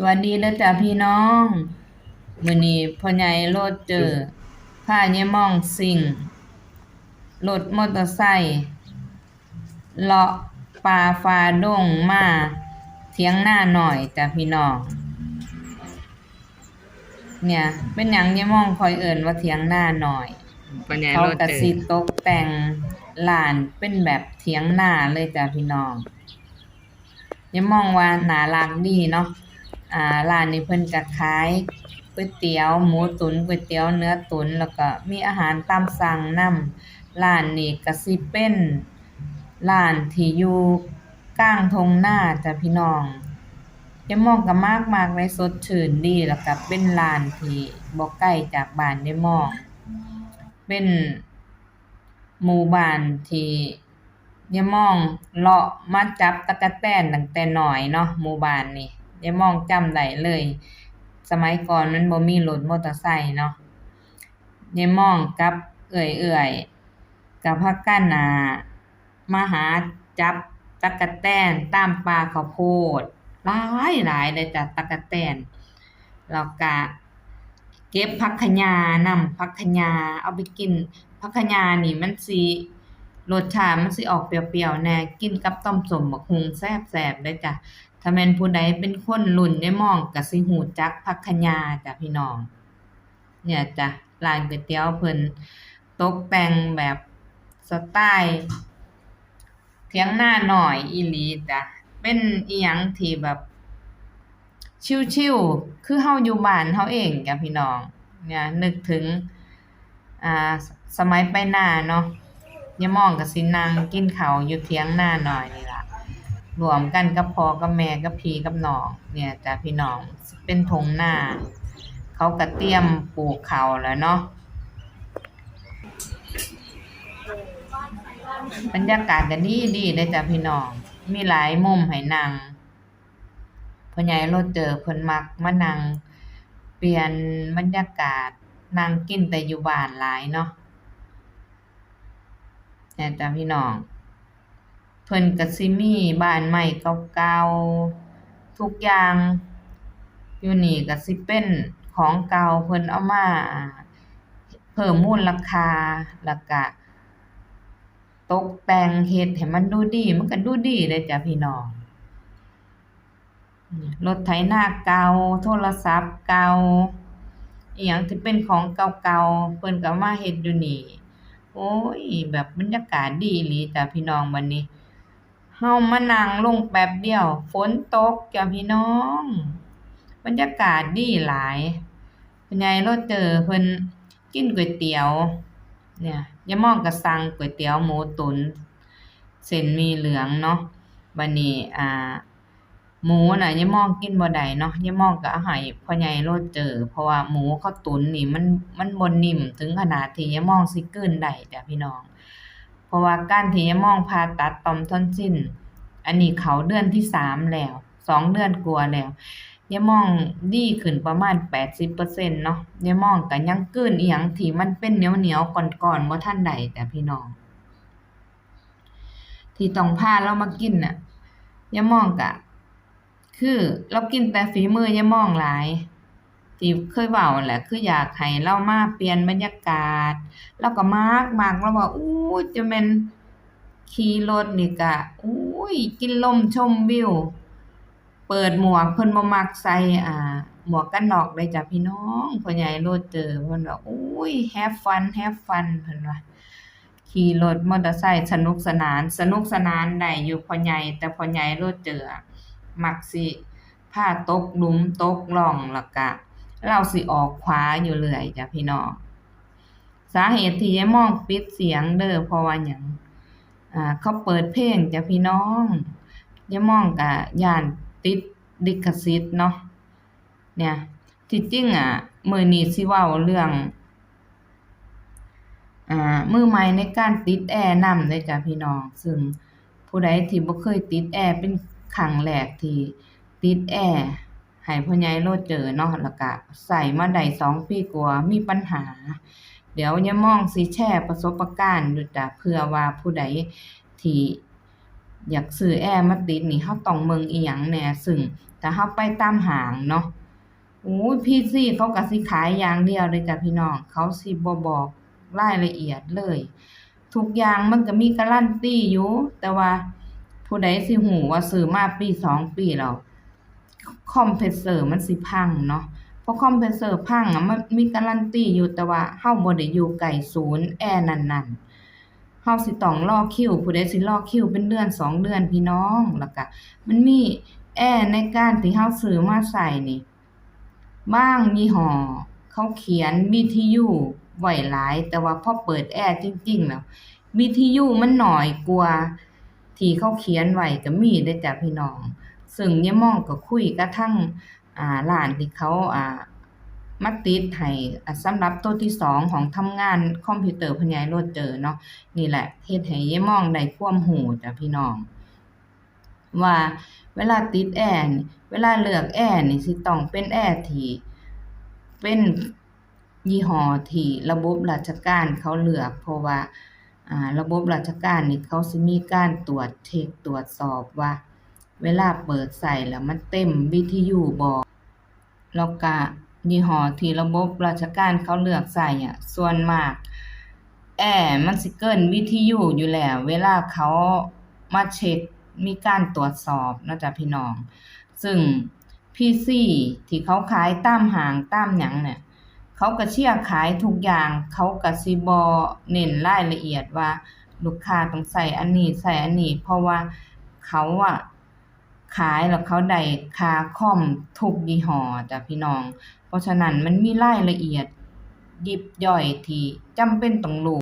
สวัสดีเด้อจ้าพี่น้องมื้อนี้พ่อใหญ่โลดเจอพาเนี่ยมองสิ่งรถมอเตอร์ไซค์เลาะป่าฟ้าดงมาเถียงหน้าหน่อยจ้าพี่น้องเนี่ย เป็นหยังเนี่ยมองคอยเอิ้นว่าเถียงหน้าหน่อยปัญญาเขาโรก็เจอสิตกแต่งลานเป็นแบบเถียงหน้าเลยจ้ะพี่น้องยังมองว่าน่ารักดีเนาะ อ่าร้านนี้เพิ่นก็ขายก๋วยเตี๋ยวหมูตุ๋นก๋วยเตี๋ยวเนื้อตุ๋นแล้วก็มีอาหารตามสั่งนำร้านนี้ก็สิเป็นร้านที่อยู่กลางทุ่งนาจ้ะพี่น้องยังมองก็มากมากเลยสดชื่นดีแล้วก็เป็นร้านที่บ่ไกล้จากบ้านได้มองเป็นหมู่บ้านที่ยามองเลาะมาจับตั๊กแตนตั้งแต่น้อยเนาะหมู่บ้านนี่ ยามองจำได้เลย สมัยก่อนมันบ่มีรถมอเตอร์ไซค์เนาะยามองกับเอื้อยๆก็พากันน่ะมาหาจับตั๊กแตนตามป่าข้าวโพดหลายหลายเลยจ้ะตั๊กแตนแล้วก็เก็บผักคะญานำผักคะญาเอาไปกินผักคะญานี่มันสิรสชาติมันสิออกเปรี้ยวๆแน่กินกับต้มส้มบักหุงแซ่บๆเลยจ้ะ ถ้าแม่นผู้ใดเป็นคนรุ่นได้มองก็สิฮู้จักผักคญาจ้ะพี่น้อง เนี่ยจ้ะร้านก๋วยเตี๋ยวเพิ่นตกแต่งแบบสไตล์เถียงหน้าหน้อยอีหลีจ้ะเป็นอิหยังที่แบบชิลๆคือเฮาอยู่บ้านเฮาเองจ้ะพี่น้อง เนี่ย นึกถึง อ่า สมัยไปหนาเนาะยามองก็สินั่งกินเขาอยู่เถียงหน้าหน่อยนี่ล่ะ รวมกันกับพ่อกับแม่กับพี่กับน้อง เนี่ยจ้ะพี่น้องเป็นทงหน้า เขาก็เตรียมปลูกเขาแล้วเนาะบรรยากาศก็ดีดีเลยจ้ะพี่น้อง มีหลายมุมให้นั่งพ่อใหญ่โลดเจอเพิ่นมักมานั่งเปลี่ยนบรรยากาศนั่งกินแต่อยู่บ้านหลายเนาะเนี่ยจ้ะพี่น้อง เพิ่นก็สิมีบ้านใหม่เก่าๆทุกอย่าง อยู่นี่ก็สิเป็นของเก่าเพิ่นเอามาเพิ่มมูลค่าแล้วก็ตกแต่งเฮ็ดให้มันดูดี มันก็ดูดีเด้จ้ะพี่น้องรถไถนาเก่าโทรศัพท์เก่าอิหยังที่เป็นของเก่าๆเพิ่นก็เอามาเฮ็ดอยู่นี่ โอ้ย แบบบรรยากาศดีหลีจ้ะพี่น้องบัดนี้ เฮามานั่งลงแป๊บเดียว ฝนตกจ้ะพี่น้อง บรรยากาศดีหลายพ่อใหญ่โลดเจอเพิ่นกินก๋วยเตี๋ยว เนี่ยยามองก็สั่งก๋วยเตี๋ยวหมูตุ๋นเส้นมีเหลืองเนาะบัดนี้อ่า หมูน่ะยามองกินบ่ได้เนาะยามองก็เอาให้พ่อใหญ่โลดเจอ เพราะว่าหมูเขาตุ๋นนี่มันมันบ่นิ่มถึงขนาดที่ยามองสิกลืนได้จ้ะพี่น้อง เพราะว่าการที่ยม่องผ่าตัดต่อมทอนซิลอันนี้เขาเดือนที่สามแล้วสองเดือนกว่าแล้วยาม่องดีขึ้นประมาณ80%เปอร์เซ็นาะยายม่องก็ยังกลืนอิหยังที่มันเป็นเหนียวๆก่อนๆบ่ทันได้จ้ะพี่น้อง ที่ต้องพาเรามากินน่ะยาม่องก็คือเรากินแต่ฝีมือยาม่องหลาย ที่เคยเว้าแหละคืออยากให้เรามาเปลี่ยนบรรยากาศเราก็มักมักเราว่าอู้จะแม่นขี่รถนี่ก็อู้ยกินลมชมวิว เปิดหมวกเพิ่นบ่มักใส่อ่า หมวกกันนอกเลยจ้ะพี่น้องพ่อใหญ่โลดเจอเพิ่นว่าอุ้ย have fun have fun เพิ่นว่าขี่รถมอเตอร์ไซค์สนุกสนาน สนุกสนานได้อยู่พ่อใหญ่แต่พ่อใหญ่โลดเจอมักสิพาตกหลุมตกร่องแล้วก็ เราสิออกขวาอยู่เรื่อยจ้ะพี่น้องสาเหตุที่ยายมองปิดเสียงเด้อเพราะว่าหยังอ่าเขาเปิดเพลงจ้ะพี่น้องยายมองก็ย้านติดลิขสิทธิ์เนาะเนี่ยที่จริงอะมือนี้สิว้าเรื่องอ่ามือใหม่ในการติดแอร์นำเด้อจ้ะพี่น้อง ซึ่งผู้ใดที่บ่เคยติดแอร์เป็นครั้งแรกที่ติดแอร์ ให้พ่อใหญ่โลดเจอเนาะแล้วก็ใช้มาได้สองปีกว่ามีปัญหา เดี๋ยวยาม่องสิแชร์ประสบการณ์อยู่จ้ะเผื่อว่าผู้ใดที่อยากซื้อแอร์มาติดนี่เราต้องเบิ่งอิหยังแน่ซึ่งถ้าเฮาไปตามหางเนาะโอ้ย PC เขาก็สิขายอย่างเดียวเลยจ้ะพี่น้อง เขาสิบ่บอกรายละเอียดเลย ทุกอย่างมันก็มีการันตีอยู่ แต่ว่าผู้ใดสิฮู้ว่าซื้อมาปีสองปีแล้ว คอมเพรสเซอร์มันสิพังเนาะเพราะคอมเพรสเซอร์พังอะมันมีการันตีอยู่แต่ว่าเราบ่ได้อยู่ใกล้ศูนย์แอร์นั้นๆเราสิต้องรอคิวผู้ใดสิรอคิวเป็นเดือนสองเดือนพี่น้องแล้วก็มันมีแอร์ในการที่เราซื้อมาใส่นี่บางยี่ห้อเขาเขียน BTU ไว้หลาย แต่ว่าพอเปิดแอร์จริง ๆ แล้ว BTU มันหน้อยกว่าที่เขาเขียนไว้ก็มีเด้จ้ะพี่น้อง ซึ่งยายม่องก็คุยกับทางอ่าร้านที่เขาอ่ามาติดให้อ่าสำหรับตัวที่สองของทำงานคอมพิวเตอร์พิ่นย้ายโลดเจอเนาะนี่แหละเฮ็ดให้ยายม่องได้ความรู้จ้ะพี่น้อง ว่าเวลาติดแอร์นี่เวลาเลือกแอร์นี่สิต้องเป็นแอร์ที่เป็นยี่ห้อที่ระบบราชการเขาเลือก เพราะว่าอ่าระบบราชการนี่เขาสิมีการตรวจเช็กตรวจสอบว่า เวลาเปิดใส่แล้วมันเต็ม BTU บ่แล้วก็ยี่ห้อที่ระบบราชการเขาเลือกใส่อะ ส่วนมาก แอร์มันสิเกิน BTU อยู่แล้ว เวลาเขามาเช็กมีการตรวจสอบนะจ้ะพี่น้อง ซึ่ง PC ที่เขาขายตามห้างตามหยังเนี่ย เขาก็เชียขายทุกอย่าง เขาก็สิบ่เน้นรายละเอียดว่า ลูกค้าต้องใช้อันนี้ใช้อันนี้ เพราะว่าเขาอะ ขายแล้วเขาได้ค่าคอมทุกยี่ห้อจ้ะพี่น้อง เพราะฉะนั้นมันมีรายละเอียดยิบย่อยที่จำเป็นต้องรู้